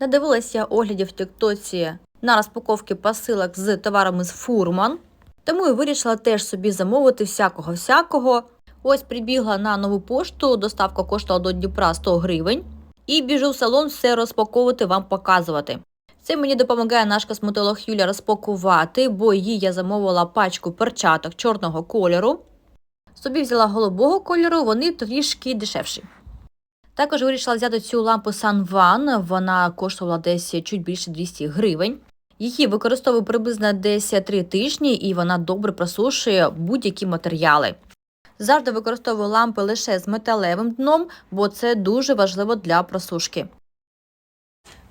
Надивилася я оглядів в Тіктоці на розпаковки посилок з товарами з Фурман, тому і вирішила теж собі замовити всякого-всякого. Ось прибігла на нову пошту, доставка коштувала до Дніпра 100 гривень. І біжу в салон все розпаковувати, вам показувати. Це мені допомагає наш косметолог Юля розпакувати, бо їй я замовила пачку перчаток чорного кольору. Собі взяла голубого кольору, вони трішки дешевші. Також вирішила взяти цю лампу Sunvan, вона коштувала десь чуть більше 200 гривень. Її використовую приблизно десь 3 тижні і вона добре просушує будь-які матеріали. Завжди використовую лампи лише з металевим дном, бо це дуже важливо для просушки.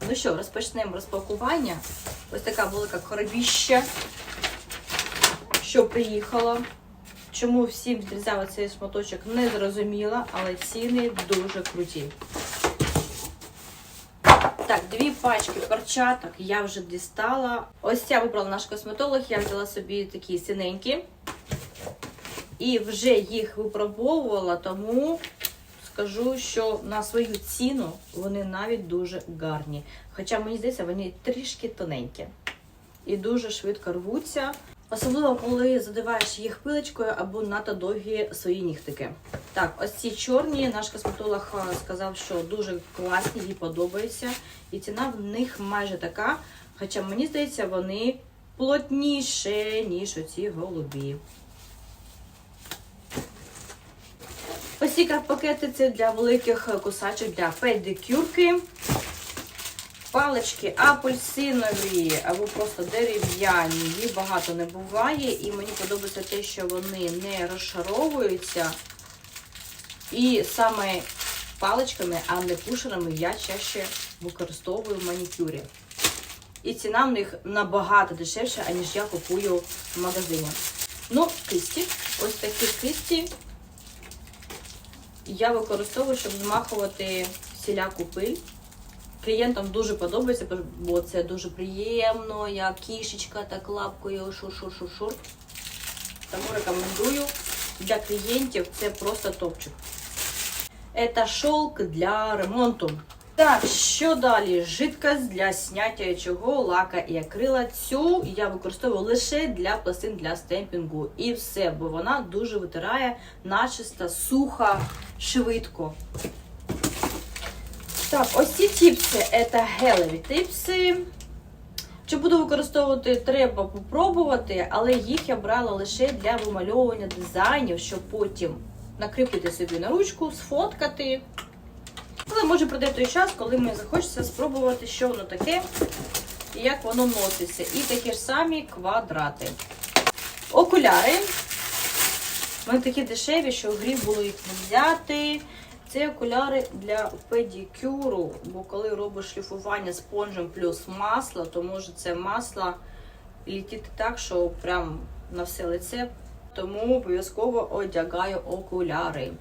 Ну що, розпочнемо розпакування. Ось така велика коробіща, що приїхала. Чому всім відрізали цей шматочок, не зрозуміла, але ціни дуже круті. Так, дві пачки перчаток я вже дістала. Ось ця вибрала наш косметолог, я взяла собі такі синенькі. І вже їх випробовувала, тому скажу, що на свою ціну вони навіть дуже гарні. Хоча, мені здається, вони трішки тоненькі і дуже швидко рвуться. Особливо, коли задиваєш їх пилочкою або надто довгі свої нігтики. Так, ось ці чорні, наш косметолог е, сказав, що дуже класні, їй подобаються. І ціна в них майже така. Хоча мені здається, вони плотніше, ніж оці голубі. Ось ці пакети це для великих кусачок для педикюрки. Палички апельсинові або просто дерев'яні, їх багато не буває. І мені подобається те, що вони не розшаровуються. І саме паличками, а не пушерами я чаще використовую в манікюрі. І ціна в них набагато дешевша, аніж я купую в магазині. Ну, кисті. Ось такі кисті я використовую, щоб змахувати всіляку пиль. Клієнтам дуже подобається, бо це дуже приємно, як кішечка так лапкою шур-шур-шур-шур. Тому рекомендую для клієнтів це просто топчик. Це шовк для ремонту. Так, що далі? Жидкость для зняття чого, лака і акрила. Цю я використовую лише для пластин для стемпінгу. І все, бо вона дуже витирає начисто, сухо, швидко. Так, ось ці тіпси це гелеві типси. Чи буду використовувати, треба попробувати, але їх я брала лише для вимальовування дизайнів, щоб потім накріпити собі на ручку, сфоткати. Але може прийде той час, коли мені захочеться спробувати, що воно таке і як воно носиться. І такі ж самі квадрати. Окуляри. Вони такі дешеві, що в грі було їх не взяти. Це окуляри для педикюру, бо коли робиш шліфування спонжем плюс масло, то може це масло літіти так, що прям на все лице. Тому обов'язково одягаю окуляри.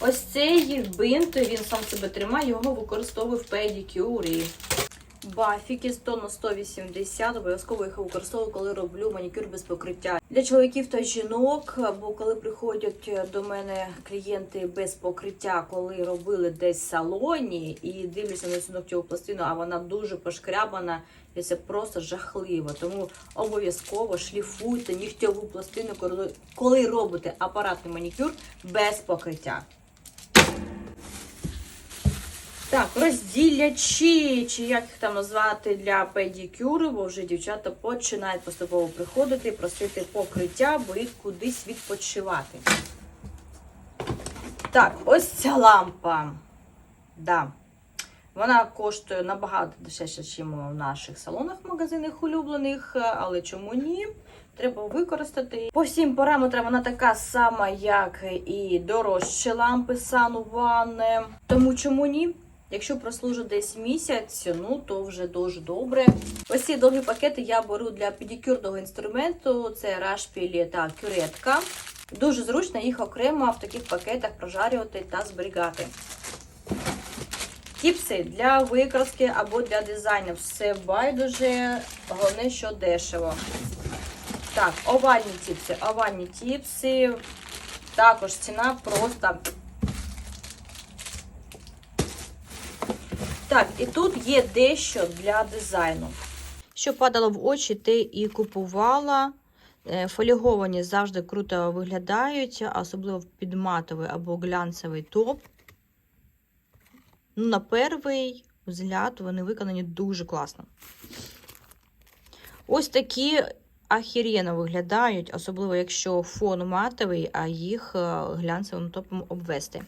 Ось цей бинт, він сам себе тримає, його використовую в педикюрі. Бафіки 100 на 180, обов'язково їх використовую, коли роблю манікюр без покриття. Для чоловіків та жінок, або коли приходять до мене клієнти без покриття, коли робили десь в салоні і дивляться на цю ногтєву пластину, а вона дуже пошкрябана, і це просто жахливо. Тому обов'язково шліфуйте нігтєву пластину, коли робите апаратний манікюр без покриття. Так, розділячі, чи як їх там назвати для педикюру, бо вже дівчата починають поступово приходити, просити покриття, бо їх кудись відпочивати. Так, ось ця лампа. Да. Вона коштує набагато дешевше, ніж в наших салонах, магазинах улюблених, але чому ні? Треба використати. По всім параметрам вона така сама, як і дорожчі лампи Sun One. Тому чому ні? Якщо прослужить десь місяць, ну то вже дуже добре. Ось ці довгі пакети я беру для педикюрного інструменту. Це рашпілі та кюретка. Дуже зручно їх окремо в таких пакетах прожарювати та зберігати. Тіпси для викраски або для дизайну. Все байдуже, головне, що дешево. Так, овальні тіпси. Овальні тіпси. Також ціна просто. Так, і тут є дещо для дизайну. Що падало в очі, те і купувала. Е, Фоліговані завжди круто виглядають, особливо під матовий або глянцевий топ. Ну, на перший взгляд вони виконані дуже класно. Ось такі ахірєно виглядають, особливо якщо фон матовий, а їх е, глянцевим топом обвести.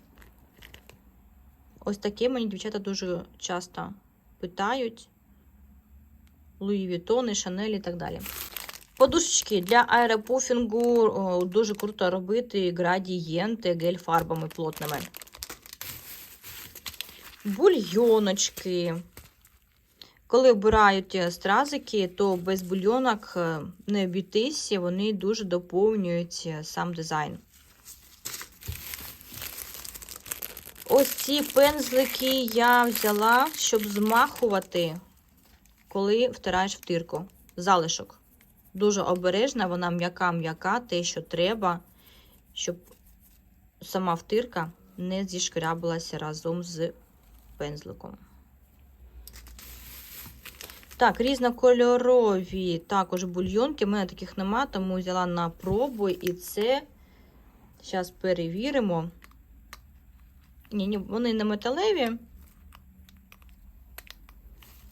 Ось таке мені дівчата дуже часто питають. Луї Вітони, Шанель і так далі. Подушечки для аеропуфінгу дуже круто робити градієнти гель-фарбами плотними. Бульйоночки. Коли обирають стразики, то без бульйонок е, не обійтися, вони дуже доповнюють е, сам дизайн. Ось ці пензлики я взяла, щоб змахувати, коли втираєш втирку. Залишок. Дуже обережна, вона м'яка-м'яка, те, що треба, щоб сама втирка не зішкрябилася разом з пензликом. Так, різнокольорові також бульйонки. У мене таких нема, тому взяла на пробу. І це зараз перевіримо. Ні, ні, вони не металеві.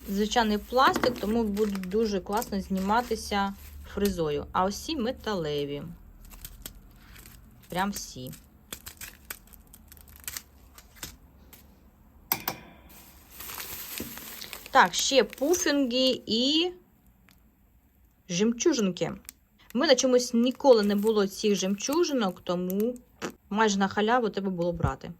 Звичайний пластик, тому будуть дуже класно зніматися фризою. А ці металеві. Прям всі. Так, ще пуфінги і жемчужинки. У мене чомусь ніколи не було цих жемчужинок, тому майже на халяву треба було брати.